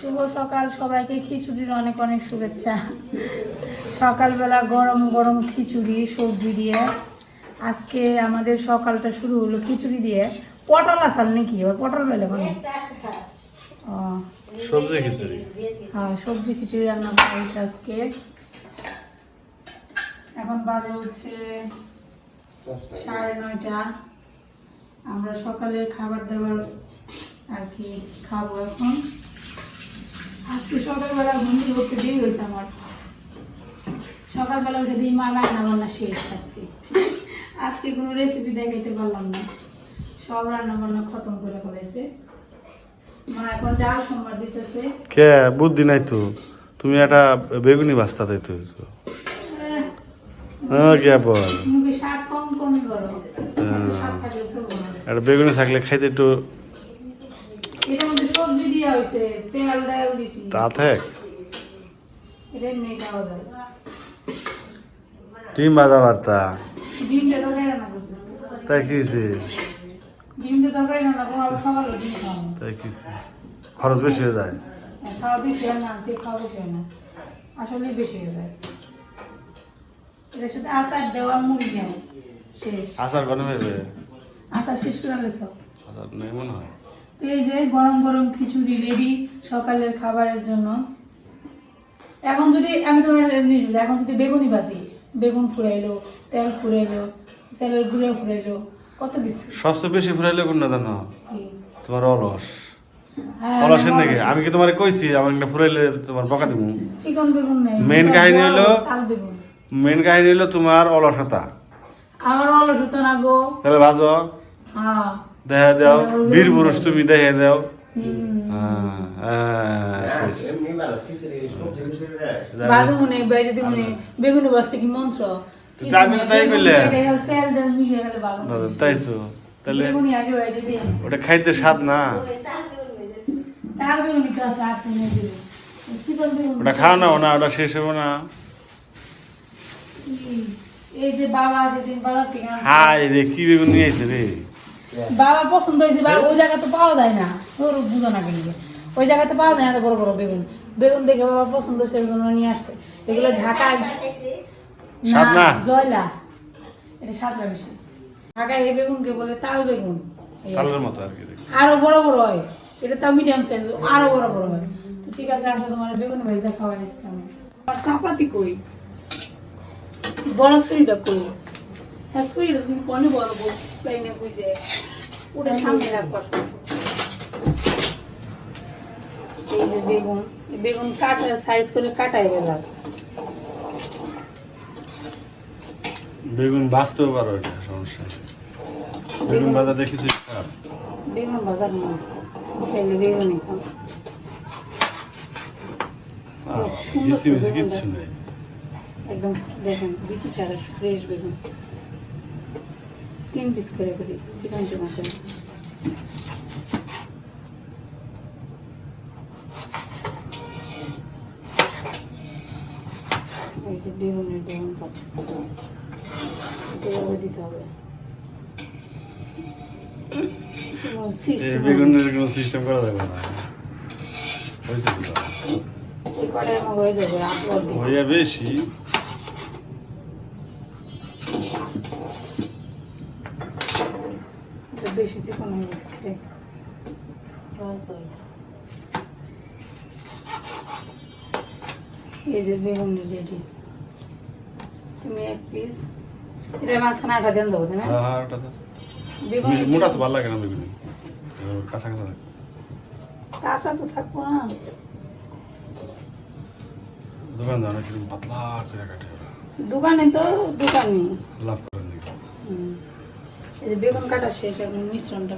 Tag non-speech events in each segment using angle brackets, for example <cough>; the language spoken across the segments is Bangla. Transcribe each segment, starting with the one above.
শুভ সকাল সবাইকে খিচুড়ির অনেক অনেক শুভেচ্ছা। সকালবেলা গরম গরম খিচুড়ি সবজি দিয়ে। আজকে আমাদের সকালটা শুরু হলো খিচুড়ি দিয়ে। পটল আসাল নাকি? এবার পটল পেলে কোনো ও। সবজি খিচুড়ি। হ্যাঁ সবজি খিচুড়ি রান্না করা হয়েছে আজকে। এখন বাজে হচ্ছে সাড়ে নয়টা। আমরা সকালে খাবার দাবার আর কি খাব এখন। আজকে সকালবেলা ঘুম থেকে উঠতে দেরি হয়েছে আমার। সকালবেলা উঠে দিই মা রান্না বান্না শেষ আজকে। আজকে কোনো রেসিপি দেখাইতে পারলাম না। সব রান্না বান্না খতম করে ফেলাইছে। মা এখন ডাল সোমবার দিতেছে। কে? বুদ্ধি নাই তো। তুমি একটা বেগুনি বাস্তা তাই তো হ্যাঁ কে বল? মুখে স্বাদ কম কমই করো। স্বাদ থাকলে চলবে না। একটা বেগুনি থাকলে খাইতে একটু এটার মধ্যে সবজি দেওয়া হয়েছে চাল ডাল দিছি। তা থাক। এটা এমনি খাওয়া যায়। ডিম বার্তা। ডিমটা তরকারি রান্না করছিস? তাই কি হয়েছে ডিমটা তরকারি রান্না করো আবার সকালে ডিম খাওয়া তাই কি হয়েছে? খরচ বেশি হয়ে যায়? খাওয়া বেশি হয় না কে খাওয়া বেশি হয় না। আসলে বেশি হয়ে যায়। এটার সাথে আচার দেওয়া মুড়ি শেষ। আচার আচার শেষ করে আচার নেই মনে হয়। তো এই যে গরম গরম খিচুড়ি রেডি সকালের খাবারের জন্য। এখন যদি আমি তোমার জিনিস বলি, এখন যদি বেগুনি ভাজি বেগুন ফুরাইলো তেল ফুরাইলো তেলের গুঁড়ো ফুরাইলো কত কিছু। সবচেয়ে বেশি ফুরাইলে কোন না জানো তোমার অলস। হ্যাঁ, অলসের নাকি? আমি কি তোমার কইছি আমার একটা ফুরাইলে তোমার বকা দিব চিকন বেগুন নেই Main কাহিনী হলো- তাল বেগুন। মেন কাহিনী হলো তোমার অলসতা। আমার অলসতা না গো। তাহলে ভাজো। হ্যাঁ। দেখা দাও বীর পুরুষ তুমি দেখে দাও। বেগুনি বসতে কি মন্ত্র? তাই তো। তাহলে ওটা খাইতে স্বাদ না। ওটা খাও না ওনা ওটা শেষ হবে না। রে কি বেগুন নিয়ে রে? বাবার পছন্দ হয়েছে বাবা ওই জায়গা তো পাওয়া যায় না। তোর বুঝো না কেন ওই জায়গাতে পাওয়া যায় না বড় বড় বেগুন। বেগুন দেখে বাবা পছন্দ হয়েছে এর জন্য নিয়ে আসছে। এগুলো ঢাকায় না? জয়লা। এটা সাতটা বেশি। ঢাকায় এই বেগুনকে বলে তাল বেগুন। আর কি। কালের মতো আর কি আরও বড় বড় হয়। এটা তাও মিডিয়াম সাইজ আরও বড় বড় হয়। তো ঠিক আছে আসলে তোমার বেগুন ভেজা খাওয়া নিচ্ছি আমি আর চাপাতি কই? বড় ছুরিটা কই? হ্যাঁ ছুরিটা তুমি কোনে বড় প্লেনে বুঝে? ওটা সামনে রাখবার এই যে বেগুন এই বেগুন কাটা সাইজ করে কাটাই বেগুন বাঁচতেও পারো এটা সমস্যা বেগুন বাজার দেখেছি বেগুন না তাইলে বেগুনই খাও। কিচ্ছু নেই। একদম দেখেন বিচি ছাড়া ফ্রেশ বেগুন। তিন পিস করে করি চিকন চিকন করে এই যে বেগুনের বেগুন পাচ্ছি। দিতে হবে। বেগুনের কোনো সিস্টেম করা যাবে না। হয়েছে কি বা? এই কড়াইয়ের মধ্যে হয়ে যাবে আপলোড দিই হইয়া বেশি এটা বেশি চিকন হয়ে গেছে। এই যে বেগুন রেডি। তুমি এক পিস এটা মাঝখানে আটা দেন যাব না? হ্যাঁ হ্যাঁ বেগুন মোটা তো ভালো লাগে না বেগুনি। কাঁচা কাঁচা লাগে। কাঁচা তো থাকব না। দোকান দাও না পাতলা করে কাটে। দোকানে তো দোকানে লাভ করেন হুম। এই যে বেগুন শেষ, এখন মিশ্রণটা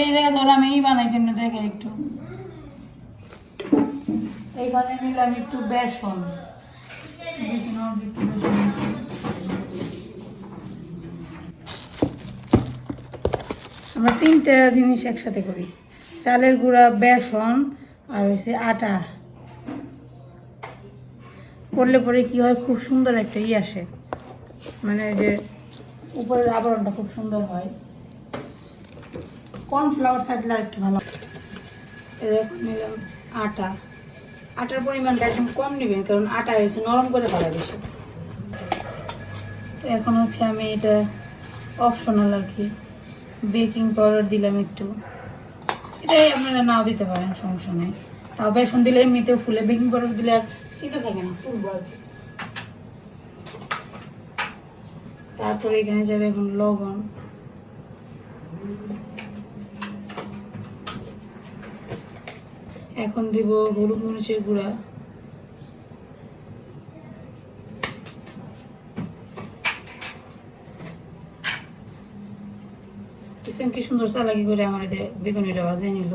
এই ধর আমি এই বানাই কেমনি দেখে একটু। নিলাম একটু বেসন। বেসন একটু বেসন। আমরা তিনটা জিনিস একসাথে করি। চালের গুঁড়া, বেসন আর হচ্ছে আটা। করলে পরে কি হয়, খুব সুন্দর একটা ই আসে। মানে যে উপরের আবরণটা খুব সুন্দর হয়। কর্নফ্লাওয়ার থাকলে আর একটু ভালো। এরকম নিলাম আটা। আটার পরিমাণটা একদম কম নেবেন কারণ আটা হয়েছে নরম করে ফেলা বেশি। এখন হচ্ছে আমি এটা অপশনাল আর কি। বেকিং পাউডার দিলাম একটু। এটাই আপনারা নাও দিতে পারেন, সমস্যা নেই। তাও বেসন দিলে এমনিতেও ফুলে বেকিং পাউডার দিলে আর চিন্তা থাকে না, ফুলবো আর কি। তারপরে এখানে যাবে এখন লবণ। এখন দিব হলুদ মরিচের গুঁড়া। দেখছেন কি সুন্দর চালাকি করে আমার এদের বেগুনিটা ভাজিয়ে নিল।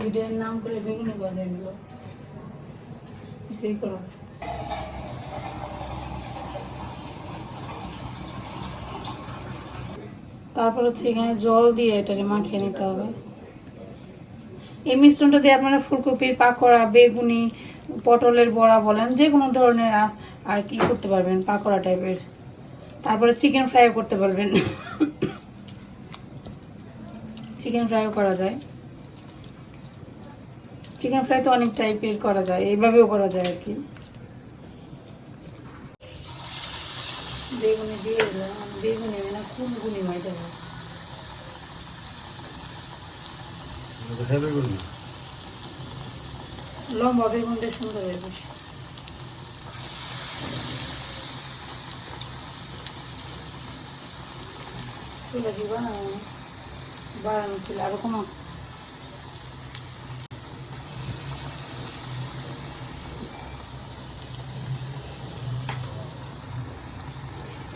ভিডিওর নাম করে বেগুনি ভাজিয়ে নিল। সেই করো। তারপর হচ্ছে এখানে জল দিয়ে এটাকে মাখিয়ে নিতে হবে। এই মিশ্রণটা দিয়ে আপনারা ফুলকপি, পাকোড়া, বেগুনি, পটলের বড়া বলেন যে কোনো ধরনের আর কি করতে পারবেন, পাকোড়া টাইপের। তারপরে চিকেন ফ্রাইও করতে পারবেন। চিকেন ফ্রাইও করা যায়। চিকেন ফ্রাই তো অনেক টাইপের করা যায় এইভাবেও করা যায় আর কি। বেগুনি দিয়ে দিলাম। বেগুনি না কোন গুনি হয় দেবো লম্বা বেগুনটা সুন্দর হয়ে বেশ চুলা দিবা না বাড়ানো ছিল আরও কমা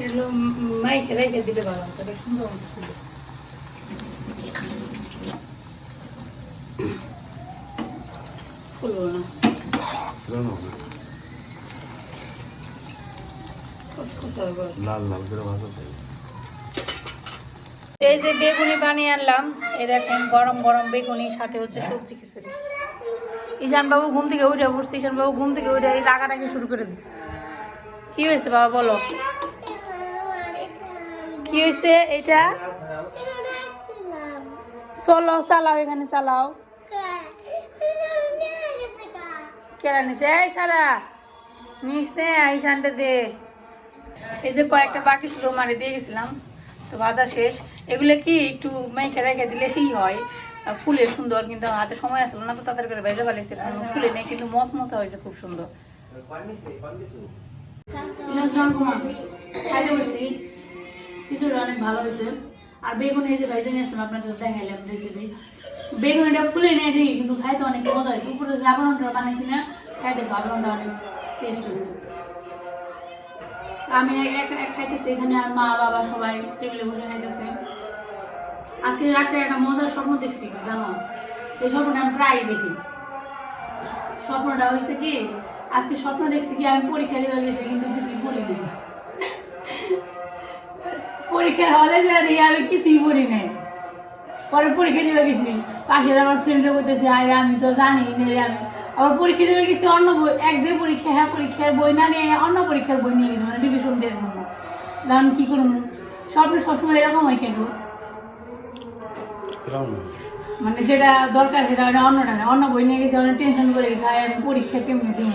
এগুলো মাইকে রেখে দিলে ভালো হতো সুন্দর মতো ফুলবো না। কসকসা হবে। আর কি। লাল লাল করে ভাজা এই যে বেগুনি বানিয়ে আনলাম এই দেখেন গরম গরম বেগুনি সাথে হচ্ছে সবজি খিচুড়ি। ঈশান বাবু ঘুম থেকে উঠে পড়ছে ঈশান বাবু ঘুম থেকে উঠে এই রাগাটাকে শুরু করে দিচ্ছে। কি হয়েছে বাবা বলো? কি হয়েছে এটা চলো চালাও এখানে চালাও। কেরা নিছে? এই সারা নিস নে ঈশানটা দে। এই যে কয়েকটা বাকি ছিল মারি দিয়ে গেছিলাম। তো ভাজা শেষ। এগুলো কি একটু মেখে রেখে দিলে কি হয়? ফুলে সুন্দর কিন্তু হাতে সময় আসলো না তো তাদের করে ভেজে ফেলেছে ফুলে নেই কিন্তু মস মচমচা হয়েছে খুব সুন্দর। খিচুড়ি অনেক ভালো হয়েছে। আর বেগুন এই যে ভেজে নিয়ে আসলাম আপনাকে দেখাইলাম রেসিপি বেগুন এটা ফুলে নেই ঠিকই, কিন্তু খাইতে অনেক মজা হয়েছে। উপরে যে আবরণটা বানাইছি না, খাইতে আবরণটা অনেক টেস্ট হয়েছে। আমি এক এক খাইতেছি, এখানে আর মা, বাবা সবাই টেবিলে বসে খাইতেছে। আজকে রাত্রে একটা মজার স্বপ্ন দেখছি জানো? এই স্বপ্নটা আমি প্রায়ই দেখি। স্বপ্নটা হয়েছে কি, আজকে স্বপ্ন দেখছি কি, আমি পরীক্ষা দেওয়া গেছি, কিন্তু কিছুই পড়ি নাই। পরীক্ষার হলে দিয়ে আমি কিছুই পড়ি নাই। পরে পরীক্ষা দিতে গেছি। পাশের আমার ফ্রেন্ডরা বলতেছে আরে আমি তো জানি না রে আমি। আবার পরীক্ষা দিতে গেছি অন্য বই এক যে পরীক্ষা হ্যাঁ পরীক্ষার বই না নিয়ে অন্য পরীক্ষার বই নিয়ে গেছি মানে রিভিশন দেওয়ার জন্য। কারণ কী করব? স্বপ্ন সবসময় এরকম হয় কেন? মানে যেটা দরকার সেটা ওটা অন্যটা না। অন্য বই নিয়ে গেছে অনেক টেনশন করে গেছে আয় আমি পরীক্ষা কেমনি দিব?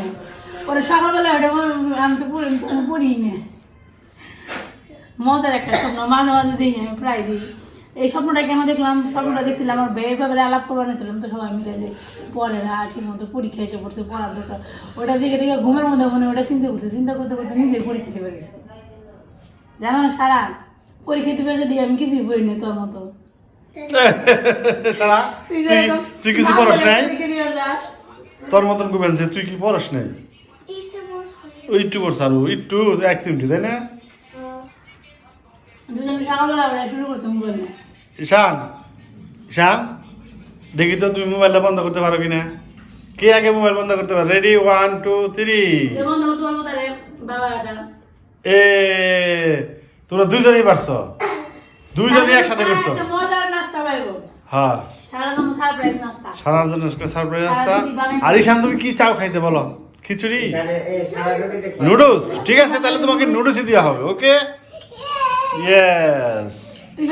পরে সকালবেলা ওটা আমি তো পড়ি না। মজার একটা স্বপ্ন মাঝে মাঝে দেখি আমি প্রায় দেখি। এই স্বপ্নটা কেন দেখলাম স্বপ্নটা দেখছিলাম আমার বেয়ের ব্যাপারে আলাপ করবার নিয়েছিলাম তো সবাই মিলে যে পড়ে না ঠিক মতো পরীক্ষা এসে পড়ছে পড়ার দরকার। ওটা দেখে দেখে ঘুমের মধ্যে মনে ওটা চিন্তা করছে চিন্তা করতে করতে নিজে পরীক্ষা দিতে পেরেছি জানো সারা পরীক্ষা দিতে পেরেছে দিয়ে আমি কিছুই পড়িনি তোর মতো। তুই তুই যেরকম তুই কিছু পড়াস নাই? তোর মতন কো বলছে তুই কি পড়াস নাই? ওই একটু পড়ছ আর একটু এক তাই না? দুজন সকালবেলা ওরা শুরু করছে মোবাইল ঈশান ঈশান দেখি তো তুমি মোবাইলটা বন্ধ করতে পারো কিনা? কে আগে মোবাইল বন্ধ করতে পারো? রেডি ওয়ান টু থ্রি যে বন্ধ করতে পারব তাহলে বাবা এ তোমরা দুইজনই পারছ। দুইজনই একসাথে করছ। মজার নাস্তা পাইবো। হ্যাঁ। সারা জন্য সারপ্রাইজ নাস্তা সারার জন্য সারপ্রাইজ আসতা সারাদিনই বানাই- আর ঈশান তুমি কি চাও খাইতে বলো? খিচুড়ি? নুডলস ঠিক আছে তাহলে তোমাকে নুডলসই দেওয়া হবে ওকে ইয়েস এই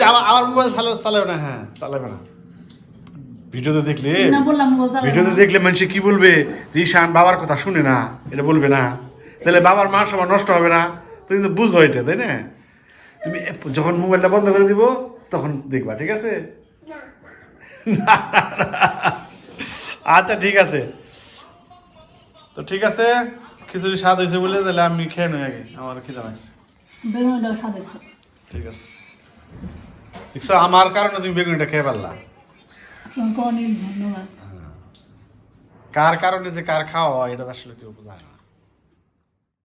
যে আমার মোবাইল চালাবে না হ্যাঁ চালাবে না। ভিডিওতে দেখলে? না বললাম বলতে ভিডিওতে দেখলে মানুষ কি বলবে? যে ঈশান বাবার কথা শুনে না। এটা বলবে না। তাহলে বাবার মান সম্মান নষ্ট হবে না। তুমি তো বুঝো এটা তাই না? তুমি যখন মোবাইলটা বন্ধ করে দিব তখন দেখবা ঠিক আছে? <laughs> আচ্ছা ঠিক আছে। তো ঠিক আছে? খিচুড়ি স্বাদ হয়েছে বলে তাহলে আমি খেয়ে নিই আগে আমার খিদা লাগছে। বেগুনটাও ঠিক আছে। দেখছ আমার কারণে তুমি বেগুনটা খেয়ে পারলা অনেক ধন্যবাদ। কার কারণে যে কার খাওয়া হয় এটা আসলে কেউ বোঝায় না।